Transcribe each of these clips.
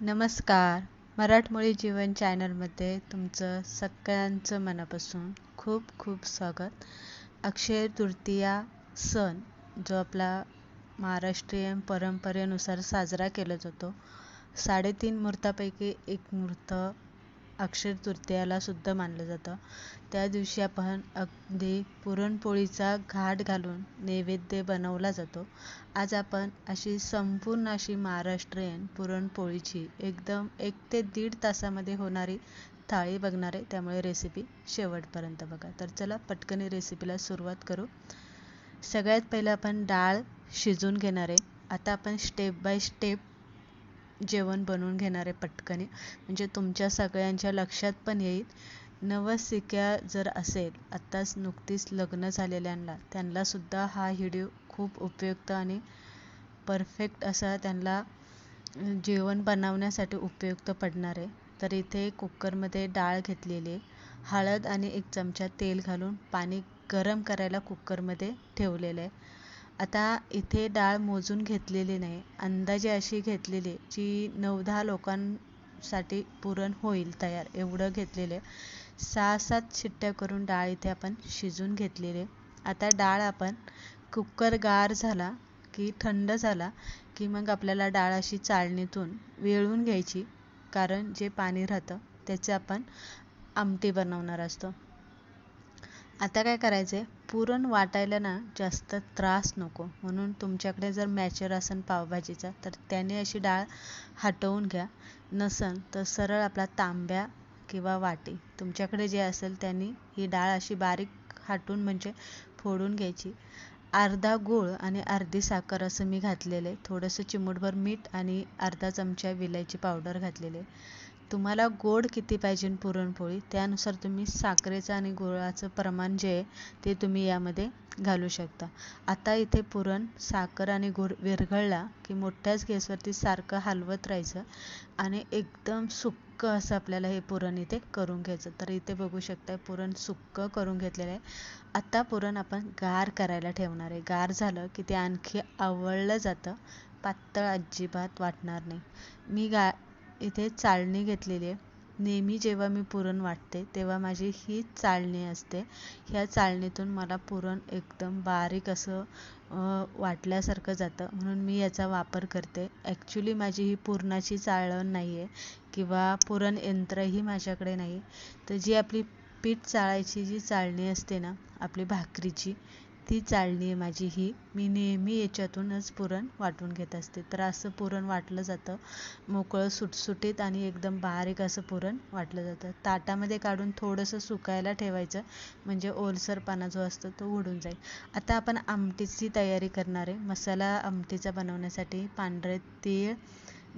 नमस्कार. मराठमोळी जीवन चॅनलमध्ये तुमचं सगळ्यांचं मनापासून खूप खूप स्वागत. अक्षय तृतीया सण जो आपला महाराष्ट्रीयन परंपरेनुसार साजरा केला जातो. साडेतीन मुहूर्तापैकी एक मुहूर्त अक्षय तृतीयाला सुद्धा मानलं जातं. त्या दिवशी आपण अगदी पुरणपोळीचा घाट घालून नैवेद्य बनवला जातो. आज आपण अशी संपूर्ण अशी महाराष्ट्रीयन पुरणपोळीची एकदम एक ते दीड तासामध्ये होणारी थाळी बघणार आहे. त्यामुळे रेसिपी शेवटपर्यंत बघा. तर चला पटकन रेसिपीला सुरुवात करू. सगळ्यात पहिलं आपण डाळ शिजून घेणार आहे. आता आपण स्टेप बाय स्टेप जेवण बनवून घेणार आहे पटकने. म्हणजे तुमच्या सगळ्यांच्या लक्षात पण येईल. नवसिक्या जर असेल आत्ताच नुकतीच लग्न झालेल्यांना त्यांनासुद्धा हा व्हिडिओ खूप उपयुक्त आणि परफेक्ट असा त्यांना जेवण बनवण्यासाठी उपयुक्त पडणार आहे. तर इथे कुकरमध्ये डाळ घेतलेली आहे. हळद आणि एक चमचा तेल घालून पाणी गरम करायला कुकरमध्ये ठेवलेलं आहे. आता इथे डाळ मोजून घेतलेली नाही. अंदाजे अशी घेतलेली जी नऊ दहा लोकांसाठी पुरण होईल तयार एवढं घेतलेले. सहा सात शिट्ट्या करून डाळ इथे आपण शिजून घेतलेली. आहे आता डाळ आपण कुकर गार झाला की थंड झाला की मग आपल्याला डाळ अशी चाळणीतून वेळून घ्यायची. कारण जे पाणी राहतं त्याचे आपण आमटी बनवणार असतो. आता काय करायचं आहे पुरण वाटायला ना जास्त त्रास नको. म्हणून तुमच्याकडे जर मॅचर असेल पावभाजीचा तर त्याने अशी डाळ हटवून घ्या. नसन तर सरळ आपला तांब्या किंवा वाटी. तुमच्याकडे जे असेल त्यांनी ही डाळ अशी बारीक हाटून म्हणजे फोडून घ्यायची. अर्धा गूळ आणि अर्धी साखर असं मी घातलेलं. आहे थोडंसं चिमूटभर मीठ आणि अर्धा चमचा विलायची पावडर घातलेली. आहे तुम्हाला गोड किती पाहिजे पुरणपोळी? त्यानुसार तुम्ही साखरेचं आणि गुळाचं प्रमाण जे आहे ते तुम्ही यामध्ये घालू शकता. आता इथे पुरण साखर आणि गुळ विरघळला की मोठ्याच गॅसवरती सारखं हलवत राहायचं आणि एकदम सुक्कं असं आपल्याला हे पुरण इथे करून घ्यायचं. तर इथे बघू शकता पुरण सुक्कं करून घेतलेलं आहे. आता पुरण आपण गार करायला ठेवणार आहे. गार झालं की ते आणखी आवळलं जातं. पातळ अजिबात वाटणार नाही. मी गा इथे चाळणी घेतलेली आहे. नेहमी जेव्हा मी पुरण वाटते तेव्हा माझी ही चाळणी असते. ह्या चाळणीतून मला पुरण एकदम बारीक असं वाटल्यासारखं जातं. म्हणून मी याचा वापर करते. ॲक्च्युली माझी ही पुरणाची चाळण नाही आहे किंवा पुरण यंत्रही माझ्याकडे नाही. तर जी आपली पीठ चाळायची जी चाळणी असते ना आपली भाकरीची ती चालणी आहे माझी ही. मी नेहमी याच्यातूनच पुरण वाटून घेत असते. तर असं पुरण वाटलं जातं. मोकळं सुटसुटीत आणि एकदम बारीक असं पुरण वाटलं जातं. ताटामध्ये काढून थोडंसं सुकायला ठेवायचं. म्हणजे ओलसरपणा जो असतो तो उडून जाईल. आता आपण आमटीची तयारी करणार आहे. मसाला आमटीचा बनवण्यासाठी पांढरे तीळ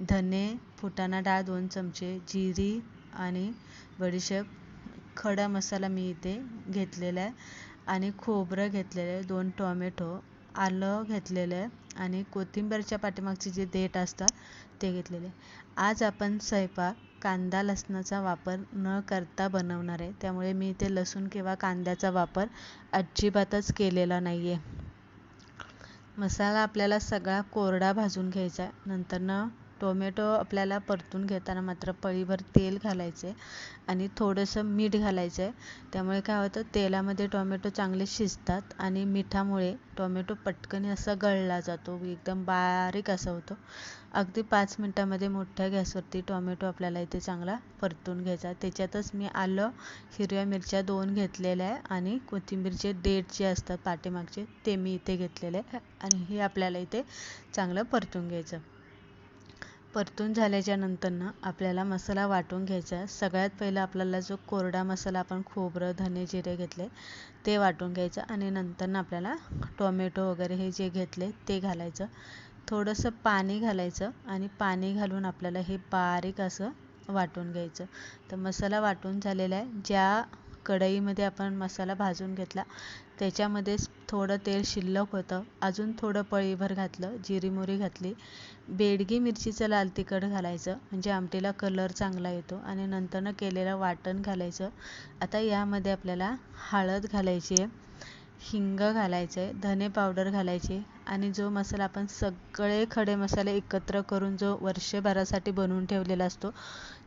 धने फुटाणा डाळ दोन चमचे जिरी आणि बडीशेप खडा मसाला मी इथे घेतलेला आहे. आणि खोबरं घेतलेले दोन टोमॅटो आलं घेतलेलं आहे आणि कोथिंबीरच्या पाठीमागचे जे देठ असतात ते घेतलेले. आज आपण स्वयंपाक कांदा लसणाचा वापर न करता बनवणार आहे. त्यामुळे मी इथे लसूण किंवा कांद्याचा वापर अजिबातच केलेला नाही आहे मसाला आपल्याला सगळा कोरडा भाजून घ्यायचा आहे. नंतरनं टोमॅटो आपल्याला परतून घेताना मात्र पळीभर तेल घालायचे आणि थोडंसं मीठ घालायचं आहे त्यामुळे काय होतं तेलामध्ये टोमॅटो चांगले शिजतात आणि मिठामुळे टोमॅटो पटकन असा गळला जातो एकदम बारीक असा होतो. अगदी पाच मिनटामध्ये मोठ्या गॅसवरती टोमॅटो आपल्याला इथे चांगला परतून घ्यायचा. त्याच्यातच मी आलं हिरव्या मिरच्या दोन घेतलेल्या आहे आणि कोथिंबीरचे डेट जे असतात पाठीमागचे ते मी इथे घेतलेले आहे आणि हे आपल्याला इथे चांगलं परतून घ्यायचं. परतून झाल्याच्या नंतरनं आपल्याला मसाला वाटून घ्यायचा सगळ्यात पहिलं आपल्याला जो कोरडा मसाला आपण खोबरं धने जिरे घेतले ते वाटून घ्यायचं आणि नंतरनं आपल्याला टोमॅटो वगैरे हे जे घेतले ते घालायचं. थोडंसं पाणी घालायचं आणि पाणी घालून आपल्याला हे बारीक असं वाटून घ्यायचं. तर मसाला वाटून झालेला आहे. ज्या कढईमध्ये आपण मसाला भाजून घेतला त्याच्यामध्येच थोडं तेल शिल्लक होतं. अजून थोडं पळीभर घातलं जिरी मोहरी घातली. बेडगी मिरचीचं लाल तिखट घालायचं म्हणजे आमटीला कलर चांगला येतो. आणि नंतरनं केलेलं वाटण घालायचं. आता यामध्ये आपल्याला हळद घालायची आहे. हिंग घालायचं आहे धने पावडर घालायची आणि जो मसाला आपण सगळे खडे मसाले एकत्र करून जो वर्षभरासाठी बनवून ठेवलेला असतो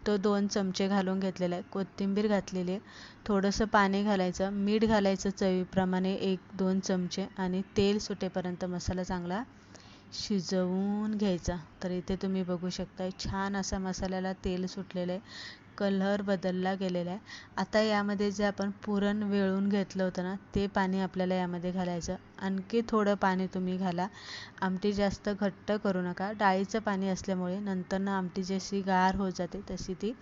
तो दोन चमचे घालून घेतलेला आहे. कोथिंबीर घातलेली आहे. थोडंसं पाणी घालायचं मीठ घालायचं चवीप्रमाणे एक दोन चमचे आणि तेल सुटेपर्यंत मसाला चांगला शिजवून घ्यायचा. तर इथे तुम्ही बघू शकता छान असा मसाल्याला तेल सुटलेलं आहे. कलर बदलला गेलेला आहे. आता यामध्ये जे आपण पुरण वेळून घेतलं होतं ना ते पाणी आपल्याला यामध्ये घालायचं. आणखी थोडं पाणी तुम्ही घाला. आमटी जास्त घट्ट करू नका. डाळीचं पाणी असल्यामुळे नंतर आमटी जशी गार होत जाते तशी ती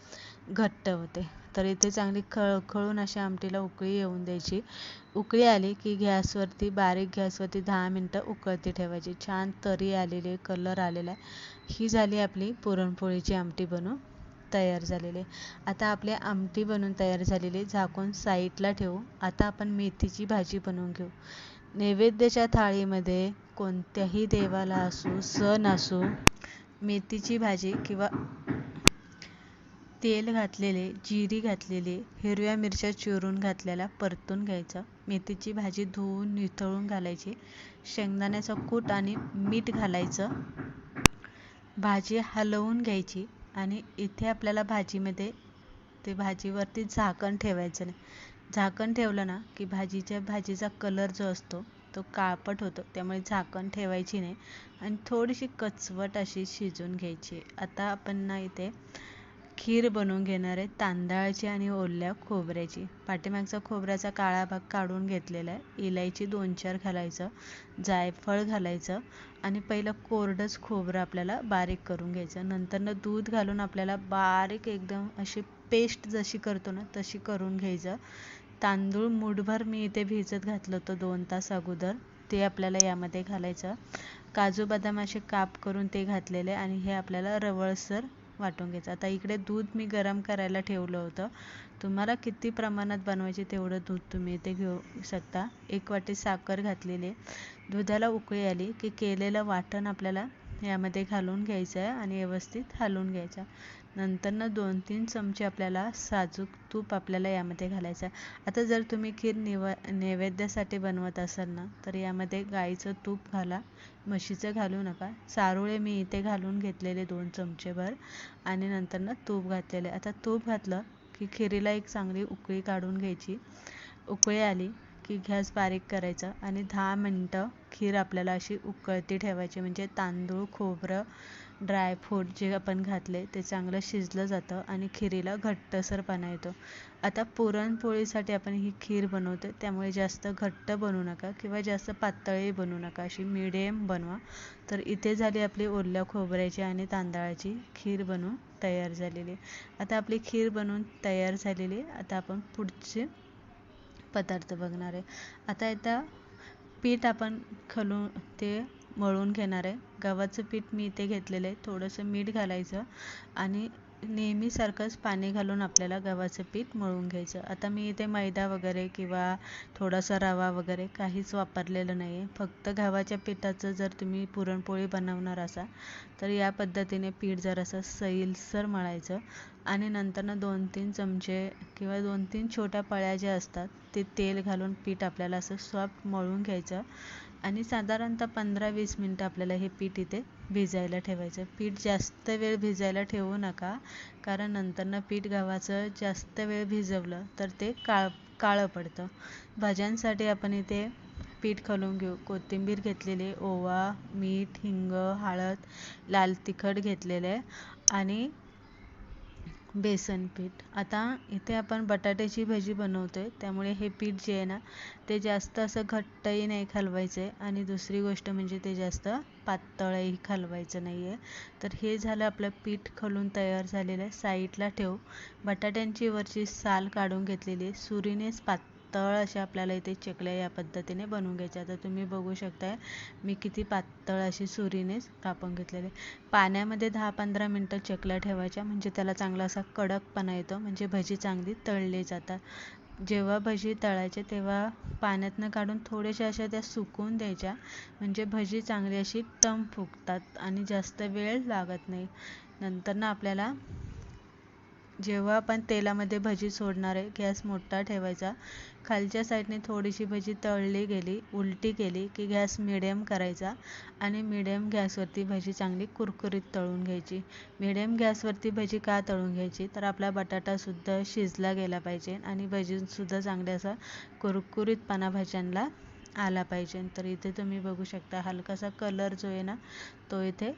घट्ट होते. तर इथे चांगली खळखळून अशी आमटीला उकळी येऊन द्यायची. उकळी आली की गॅसवरती बारीक गॅसवरती दहा मिनटं उकळती ठेवायची. छान तरी आलेली कलर आलेला आहे. ही झाली आपली पुरणपोळीची आमटी बनवून तयार झालेले. आता आपले आमटी बनवून तयार झालेली झाकून साईडला ठेवू. आता आपण मेथीची भाजी बनवून घेऊ. नैवेद्याच्या थाळीमध्ये कोणत्याही देवाला असू सण असू मेथीची भाजी किंवा तेल घातलेले जिरी घातलेली हिरव्या मिरच्या चिरून घातलेल्या परतून घ्यायचं. मेथीची भाजी धुवून निथळून घालायची. शेंगदाण्याचा कूट आणि मीठ घालायचं. भाजी हलवून घ्यायची. आणि इथे आपल्याला भाजीमध्ये ते भाजीवरती झाकण ठेवायचं नाही. झाकण ठेवलं ना की भाजीच्या भाजीचा कलर जो असतो तो काळपट होतो. त्यामुळे झाकण ठेवायची नाही. आणि थोडीशी कचवट अशी शिजून घ्यायची आता आपण ना इथे खीर बनवून घेणार आहे तांदळाची आणि ओल्या खोबऱ्याची. पाठीमागचा खोबऱ्याचा काळा भाग काढून घेतलेला आहे. इलायची दोन चार घालायचं जायफळ घालायचं आणि पहिलं कोरडंच खोबरं आपल्याला बारीक करून घ्यायचं. नंतरनं दूध घालून आपल्याला बारीक एकदम अशी पेस्ट जशी करतो ना तशी करून घ्यायचं. तांदूळ मुठभर मी इथे भिजत घातलं होतं दोन तास अगोदर. ते आपल्याला यामध्ये घालायचं. काजू बदाम असे काप करून ते घातलेले आणि हे आपल्याला रवळसर वाटून घ्यायचं. आता इकडे दूध मी गरम करायला ठेवलं होतं. तुम्हाला किती प्रमाणात बनवायचे तेवढं दूध तुम्ही ते घेऊ शकता. एक वाटी साखर घातलेली आहे. दुधाला उकळी आली की केलेलं वाटण आपल्याला यामध्ये घालून घ्यायचं आहे आणि व्यवस्थित हलवून घ्यायचं नंतरनं दोन तीन चमचे आपल्याला साजूक तूप आपल्याला यामध्ये घालायचं आहे. आता जर तुम्ही खीर निव नैवेद्यासाठी बनवत असाल ना तर यामध्ये गाईचं तूप घाला म्हशीचं घालू नका. सारोळे मी इथे घालून घेतलेले दोन चमचेभर आणि नंतरनं तूप घातलेले. आता तूप घातलं की खिरीला एक चांगली उकळी काढून घ्यायची. उकळी आली की गॅस बारीक करायचा आणि दहा मिनटं खीर आपल्याला अशी उकळती ठेवायची. म्हणजे तांदूळ खोबरं ड्रायफ्रूट जे आपण घातले ते चांगलं शिजलं जातं आणि खिरीला घट्टसरपणा येतो. आता पुरणपोळीसाठी आपण ही खीर बनवतो त्यामुळे जास्त घट्ट बनवू नका किंवा जास्त पातळी बनवू नका अशी मिडियम बनवा. तर इथे झाली आपली ओल्या खोबऱ्याची आणि तांदळाची खीर बनवून तयार झालेली. आता आपली खीर बनवून तयार झालेली आता आपण पुढचे पदार्थ बघणार आहे. आता आता पीठ आपण खलून ते मळून घेणार आहे. गव्हाचं पीठ मी इथे घेतलेलं आहे. थोडंसं मीठ घालायचं आणि नेहमीसारखंच पाणी घालून आपल्याला गव्हाचं पीठ मळून घ्यायचं. आता मी इथे मैदा वगैरे किंवा थोडासा रवा वगैरे काहीच वापरलेलं नाही आहे. फक्त गव्हाच्या पिठाचं जर तुम्ही पुरणपोळी बनवणार असाल तर या पद्धतीने पीठ जर असं सैलसर मळायचं आणि नंतरनं दोन तीन चमचे किंवा दोन तीन छोट्या पळ्या ज्या असतात ते तेल घालून पीठ आपल्याला असं सॉफ्ट मळून घ्यायचं. आणि साधारणतः पंधरा वीस मिनटं आपल्याला हे पीठ इथे भिजायला ठेवायचं. पीठ जास्त वेळ भिजायला ठेवू नका कारण नंतरनं पीठ गव्हाचं जास्त वेळ भिजवलं तर ते काळ काळं पडतं. भाज्यांसाठी आपण इथे पीठ खालून घेऊ. कोथिंबीर घेतलेली ओवा मीठ हिंग हळद लाल तिखट घेतलेले आणि बेसन पीठ. आता इथे आपण बटाट्याची भजी बनवतो आहे त्यामुळे हे पीठ जे आहे ना ते जास्त असं घट्टही नाही खालवायचं आहे आणि दुसरी गोष्ट म्हणजे ते जास्त पातळही खालवायचं नाही आहे तर हे झालं आपलं पीठ खलून तयार झालेलं आहे. साईडला ठेवू. बटाट्यांची वरची साल काढून घेतलेली आहे. सुरीनेच पात पातळ असे आपल्याला इथे चकल्या या पद्धतीने बनवून घ्यायच्या तर तुम्ही बघू शकताय मी किती पातळ अशी सुरीनेच कापून घेतलेले पाण्यामध्ये दहा पंधरा मिनटं चकल्या ठेवायच्या म्हणजे त्याला चांगला असा कडकपणा येतो म्हणजे भजी चांगली तळली जातात. जेव्हा भजी तळायचे तेव्हा पाण्यातनं काढून थोड्याशा अशा त्या सुकवून द्यायच्या म्हणजे भजी चांगली अशी टम फुगतात आणि जास्त वेळ लागत नाही. नंतर ना आपल्याला जेव्हा आपण तेलामध्ये भजी सोडणार आहे गॅस मोठा ठेवायचा. खालच्या साईडने थोडीशी भजी तळली गेली उलटी केली की गॅस मिडियम करायचा आणि मिडियम गॅसवरती भजी चांगली कुरकुरीत तळून घ्यायची. मिडियम गॅसवरती भजी का तळून घ्यायची? तर आपला बटाटासुद्धा शिजला गेला पाहिजे आणि भजीसुद्धा चांगले असा कुरकुरीतपणा भाज्यांना आला पाहिजे. तर इथे तुम्ही बघू शकता हलकासा कलर जो आहे ना तो इथे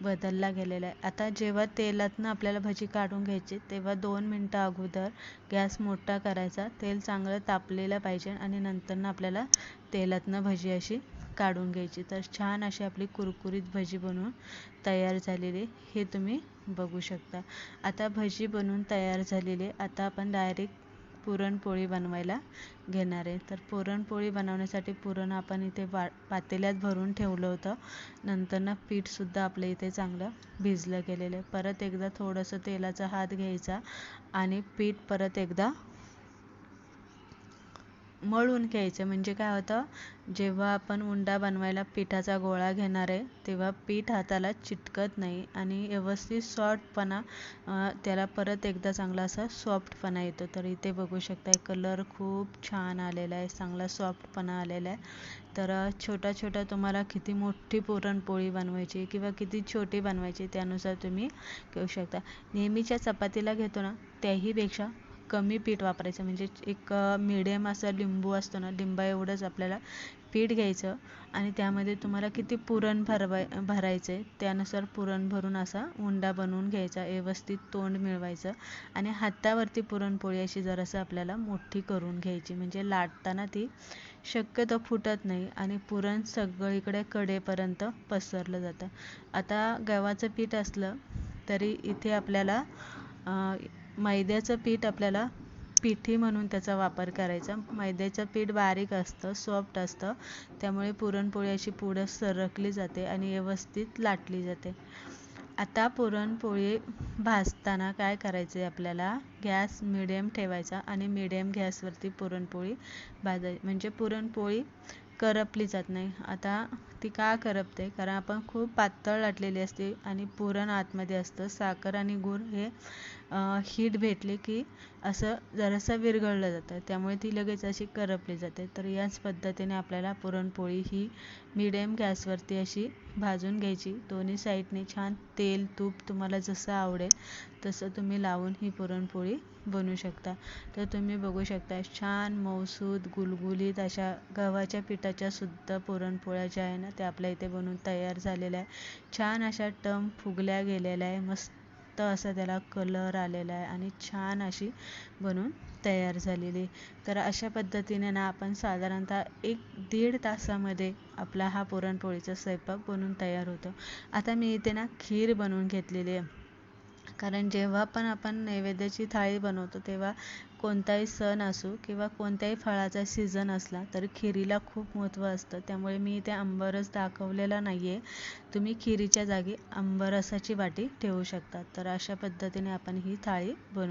बदलला गेलेला आहे. आता जेव्हा तेलातनं आपल्याला भजी काढून घ्यायची तेव्हा दोन मिनटं अगोदर गॅस मोठा करायचा. तेल चांगलं तापलेलं पाहिजे आणि नंतरनं आपल्याला तेलातनं भजी अशी काढून घ्यायची. तर छान अशी आपली कुरकुरीत भजी बनवून तयार झालेली हे तुम्ही बघू शकता. आता भजी बनवून तयार झालेली आता आपण डायरेक्ट पुरणपोळी बनवायला घेणार आहे. तर पुरणपोळी बनवण्यासाठी पुरण आपण इथे वा पातेल्यात भरून ठेवलं होतं. नंतरनं पीठसुद्धा आपल्या इथे चांगलं भिजलं गेलेलं आहे. परत एकदा थोडंसं तेलाचा हात घ्यायचा आणि पीठ परत एकदा मळून घ्यायचं. म्हणजे काय होतं जेव्हा आपण उंडा बनवायला पिठाचा गोळा घेणार आहे तेव्हा पीठ हाताला चिटकत नाही आणि व्यवस्थित सॉफ्टपणा त्याला परत एकदा चांगला असा सॉफ्टपणा येतो. तर इथे बघू शकता कलर खूप छान आलेला आहे चांगला सॉफ्टपणा आलेला आहे. तर छोटा छोटा तुम्हाला किती मोठी पुरणपोळी बनवायची किंवा किती छोटी बनवायची त्यानुसार तुम्ही घेऊ शकता. नेहमीच्या चपातीला घेतो ना त्याहीपेक्षा कमी पीठ वापरायचं. म्हणजे एक मिडियम असा लिंबू असतो ना लिंबा एवढंच आपल्याला पीठ घ्यायचं. आणि त्यामध्ये तुम्हाला किती पुरण भरवाय भरायचं आहे त्यानुसार पुरण भरून असा उंडा बनवून घ्यायचा. व्यवस्थित तोंड मिळवायचं. आणि हातावरती पुरणपोळी अशी जरासं आपल्याला मोठी करून घ्यायची. म्हणजे लाटताना ती शक्यतो फुटत नाही आणि पुरण सगळीकडे कडेपर्यंत पसरलं जातं. आता गव्हाचं पीठ असलं तरी इथे आपल्याला मैद्याचं पीठ आपल्याला पिठी म्हणून त्याचा वापर करायचा. मैद्याचं पीठ बारीक असतं सॉफ्ट असतं. त्यामुळे पुरणपोळी अशी पुढं सरकली जाते आणि व्यवस्थित लाटली जाते. आता पुरणपोळी भाजताना काय करायचं आहे आपल्याला? गॅस मिडियम ठेवायचा आणि मिडियम गॅसवरती पुरणपोळी भाजायची. म्हणजे पुरणपोळी करपली जात नाही. आता ती का करपते? कारण आपण खूप पातळ लाटलेली असते आणि पुरण आतमध्ये असतं. साखर आणि गूळ हे हीट भेटले की असं जरासं विरघळलं जातं. त्यामुळे ती लगेच अशी करपली जाते. तर याच पद्धतीने आपल्याला पुरणपोळी ही मिडियम गॅसवरती अशी भाजून घ्यायची. दोन्ही साईडने छान तेल तूप तुम्हाला जसं आवडेल तसं तुम्ही लावून ही पुरणपोळी बनवू शकता. तर तुम्ही बघू शकता छान मऊसूद गुलगुलीत अशा गव्हाच्या पिठाच्या सुद्धा पुरणपोळ्या ज्या आहे ना त्या आपल्या इथे बनवून तयार झालेल्या आहे छान अशा टम फुगल्या गेलेल्या आहे. मस्त असा त्याला कलर आलेला आहे आणि छान अशी बनवून तयार झालेली तर अशा पद्धतीने ना आपण साधारणतः एक दीड तासामध्ये आपला हा पुरणपोळीचा स्वयंपाक बनवून तयार होतो. आता मी इथे ना खीर बनवून घेतलेली आहे. कारण जेव्हा पण आपण नैवेद्याची थाळी बनवतो तेव्हा कोणताही सण असो किंवा कोणत्याही फळाचा सीझन असला तरी खिरीला खूप महत्त्व असतं. त्यामुळे मी इथे आंबरस दाखवलेला नाही आहे तुम्ही खिरीच्या जागी आंबरसाची वाटी ठेवू शकता. तर अशा पद्धतीने आपण ही थाळी बनवू